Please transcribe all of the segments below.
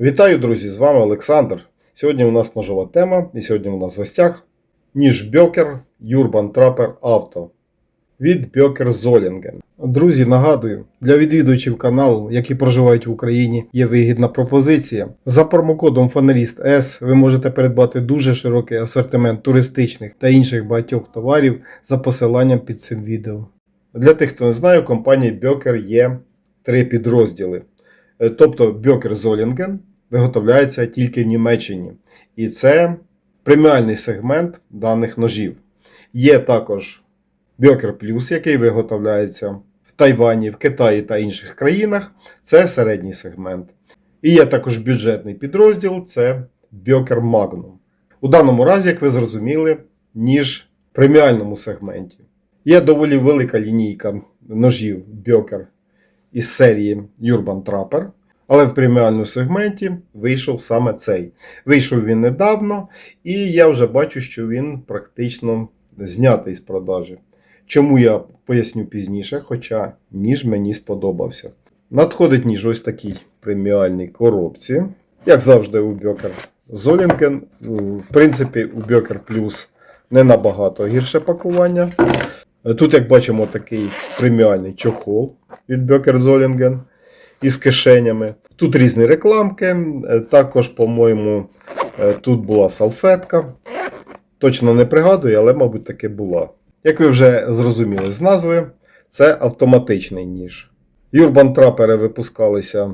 Вітаю, друзі! З вами Олександр. Сьогодні у нас ножова тема, і сьогодні у нас в гостях ніж Бьокер Urban Trapper Auto від Бьокер Золінген. Друзі, нагадую, для відвідувачів каналу, які проживають в Україні, є вигідна пропозиція. За промокодом Фаналіст S ви можете придбати дуже широкий асортимент туристичних та інших багатьох товарів за посиланням під цим відео. Для тих, хто не знає, у компанії Бьокер є три підрозділи. Е, Тобто Бьокер Золінген виготовляється тільки в Німеччині. І це преміальний сегмент даних ножів. Є також Бьокер Плюс, який виготовляється в Тайвані, в Китаї та інших країнах. Це середній сегмент. І є також бюджетний підрозділ це Бьокер Magnum. У даному разі, як ви зрозуміли, ніж в преміальному сегменті. Є доволі велика лінійка ножів Бьокер із серії Urban Trapper, але в преміальному сегменті вийшов саме цей. Вийшов він недавно, і я вже бачу, що він практично знятий з продажі. Чому я поясню пізніше, хоча ніж мені сподобався. Надходить ніж ось такій преміальній коробці. Як завжди, у Бьокер Золінген. В принципі, у Бьокер Плюс не набагато гірше пакування. Тут, як бачимо, такий преміальний чохол від Бьокер Золінген із кишенями. Тут різні рекламки. Е, Також, по-моєму, е, тут була салфетка. Точно не пригадую, але, мабуть, таки була. Як ви вже зрозуміли з назви, це автоматичний ніж. Юрбан трапери випускалися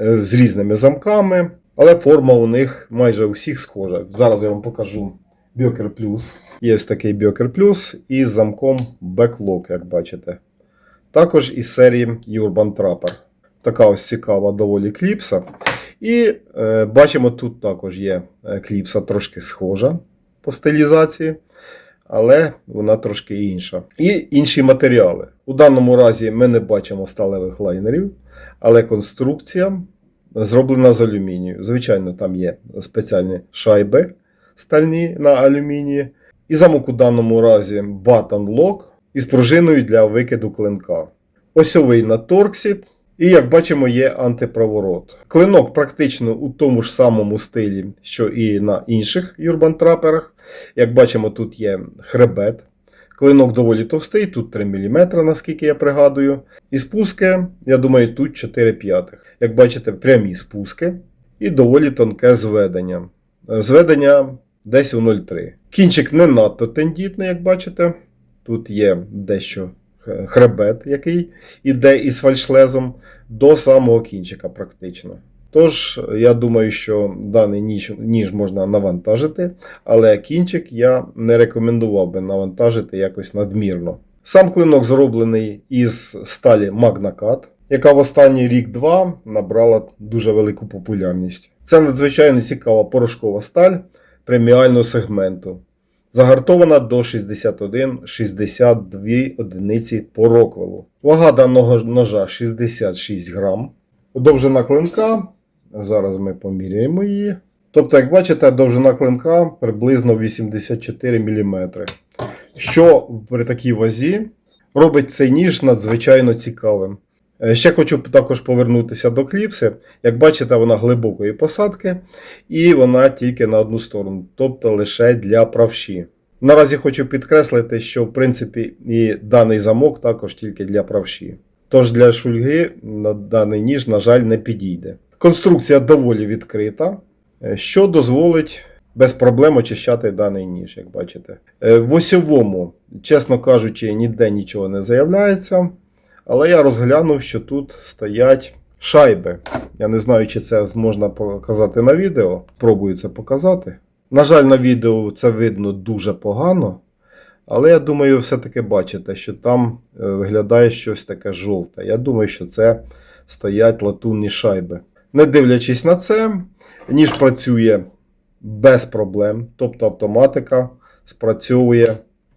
е, з різними замками, але форма у них майже у всіх схожа. Зараз я вам покажу Бьокер Плюс. Є ось такий Бьокер Плюс із замком Backlog, як бачите. Також із серії Urban Trapper. Така ось цікава доволі кліпса. І е, бачимо, тут також є е, кліпса трошки схожа по стилізації, але вона трошки інша. І інші матеріали. У даному разі ми не бачимо сталевих лайнерів, але конструкція зроблена з алюмінію. Звичайно, там є спеціальні шайби стальні на алюмінії. І замок у даному разі Button Lock із пружиною для викиду клинка. Осьовий на торксі. І як бачимо, є антипроворот. Клинок практично у тому ж самому стилі, що і на інших Urban траперах. Як бачимо, тут є хребет. Клинок доволі товстий, тут 3 мм, наскільки я пригадую. І спуски, я думаю, тут 4 п'ятих. Як бачите, прямі спуски і доволі тонке зведення. Зведення десь у 0,3. Кінчик не надто тендітний, як бачите. Тут є дещо хребет, який іде із фальшлезом до самого кінчика, практично. Тож, я думаю, що даний ніж, ніж можна навантажити, але кінчик я не рекомендував би навантажити якось надмірно. Сам клинок зроблений із сталі Magnacat, яка в останній рік-два набрала дуже велику популярність. Це надзвичайно цікава порошкова сталь преміального сегменту. Загартована до 61-62 одиниці по роквелу. Вага даного ножа 66 грам. Довжина клинка. Зараз ми поміряємо її. Тобто, як бачите, довжина клинка приблизно 84 мм. Що при такій вазі робить цей ніж надзвичайно цікавим. Е, Ще хочу також повернутися до кліпси. Як бачите, вона глибокої посадки, і вона тільки на одну сторону, тобто лише для правші. Наразі хочу підкреслити, що в принципі і даний замок також тільки для правші. Тож для шульги на даний ніж, на жаль, не підійде. Конструкція доволі відкрита, е, що дозволить без проблем очищати даний ніж, як бачите. Е, В осьовому, чесно кажучи, ніде нічого не заявляється. Але я розглянув, що тут стоять шайби. Я не знаю, чи це можна показати на відео. Спробую це показати. На жаль, на відео це видно дуже погано. Але я думаю, все-таки бачите, що там е, виглядає щось таке жовте. Я думаю, що це стоять латунні шайби. Не дивлячись на це, ніж працює без проблем. Тобто автоматика спрацьовує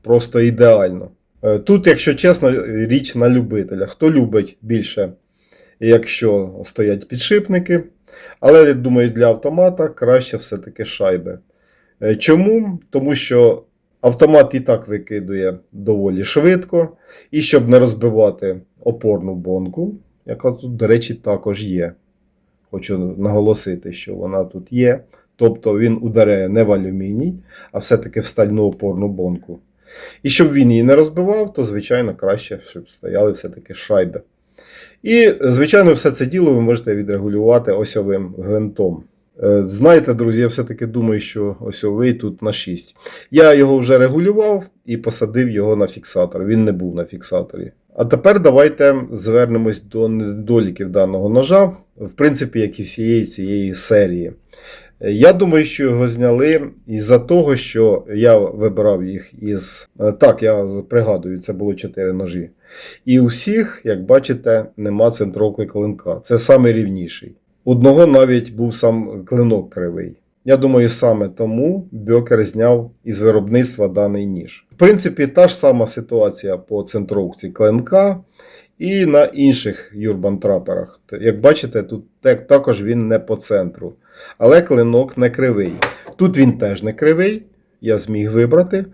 просто ідеально. Е, Тут, якщо чесно, річ на любителя. Хто любить більше, якщо стоять підшипники. Але я думаю, для автомата краще все-таки шайби. Е, Чому? Тому що автомат і так викидує доволі швидко. І щоб не розбивати опорну бонку, яка тут, до речі, також є. Хочу наголосити, що вона тут є. Тобто він ударяє не в алюміній, а все-таки в стальну опорну бонку. І щоб він її не розбивав, то, звичайно, краще, щоб стояли все-таки шайби. І, звичайно, все це діло ви можете відрегулювати осьовим гвинтом. Е, Знаєте, друзі, я все-таки думаю, що осьовий тут на 6. Я його вже регулював і посадив його на фіксатор. Він не був на фіксаторі. А тепер давайте звернемось до недоліків даного ножа, в принципі, як і всієї цієї серії. Я думаю, що його зняли із-за того, що я вибирав їх із. е, Так, я пригадую, це було 4 ножі. І у всіх, як бачите, нема центровки клинка. Це саме рівніший. Одного навіть був сам клинок кривий. Я думаю, саме тому Бьокер зняв із виробництва даний ніж. В принципі, та ж сама ситуація по центровці клинка і на інших Юрбан траперах. Як бачите, тут також він не по центру. Але клинок не кривий. Тут він теж не кривий, я зміг вибрати,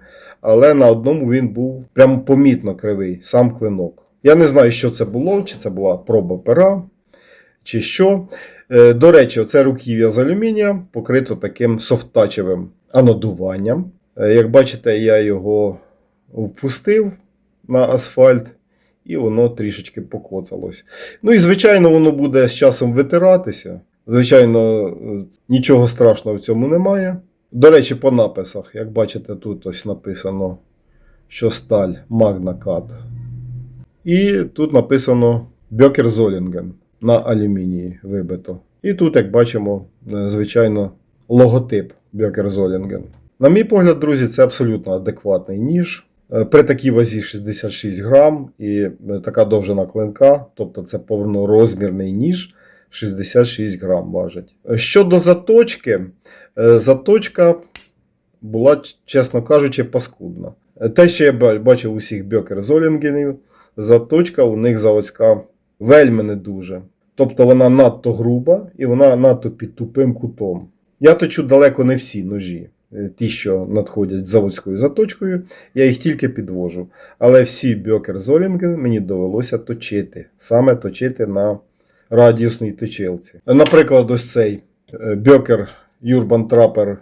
але на одному він був прямо помітно кривий, сам клинок. Я не знаю, що це було, чи це була проба пера, чи що. Е, До речі, оце руків'я з алюмінія покрито таким софтачевим анодуванням. Е, Як бачите, я його впустив на асфальт, і воно трішечки покоцалось. Ну і, звичайно, воно буде з часом витиратися. Звичайно, нічого страшного в цьому немає. До речі, по написах, як бачите, тут ось написано, що сталь Cut. І тут написано Бьокер Золінген на алюмінії вибито. І тут, як бачимо, е, звичайно, логотип Бьокер Золінген. На мій погляд, друзі, це абсолютно адекватний ніж. Е, При такій вазі 66 грам і е, така довжина клинка, тобто це повнорозмірний ніж. 66 грам важить. Е, Щодо заточки, заточка була, чесно кажучи, паскудна. Те, що я бачив у всіх бьокер Золінгенів, заточка у них заводська вельми не дуже. Тобто вона надто груба і вона надто під тупим кутом. Я точу далеко не всі ножі, ті, що надходять заводською заточкою, я їх тільки підвожу. Але всі бьокер Золінген мені довелося точити. Саме точити на радіусній точилці. Наприклад, ось цей е, бьокер Urban Trapper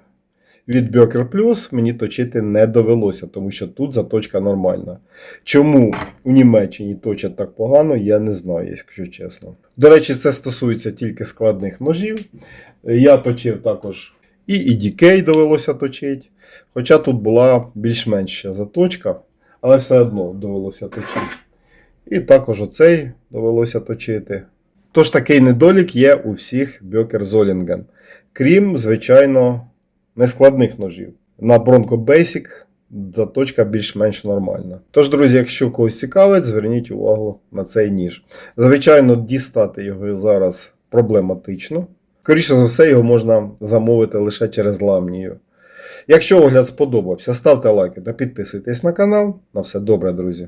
від Böker Plus мені точити не довелося, тому що тут заточка нормальна. Чому у Німеччині точать так погано, я не знаю, якщо чесно. До речі, це стосується тільки складних ножів. Я точив також і EDK довелося точити. Хоча тут була більш-менш заточка, але все одно довелося точити. І також оцей довелося точити. Тож такий недолік є у всіх Бьокер Золінген. Крім, звичайно, нескладних ножів. На Bronco Basic заточка більш-менш нормальна. Тож, друзі, якщо когось цікавить, зверніть увагу на цей ніж. Звичайно, дістати його зараз проблематично. Скоріше за все, його можна замовити лише через ламнію. Якщо огляд сподобався, ставте лайки та підписуйтесь на канал. На все добре, друзі.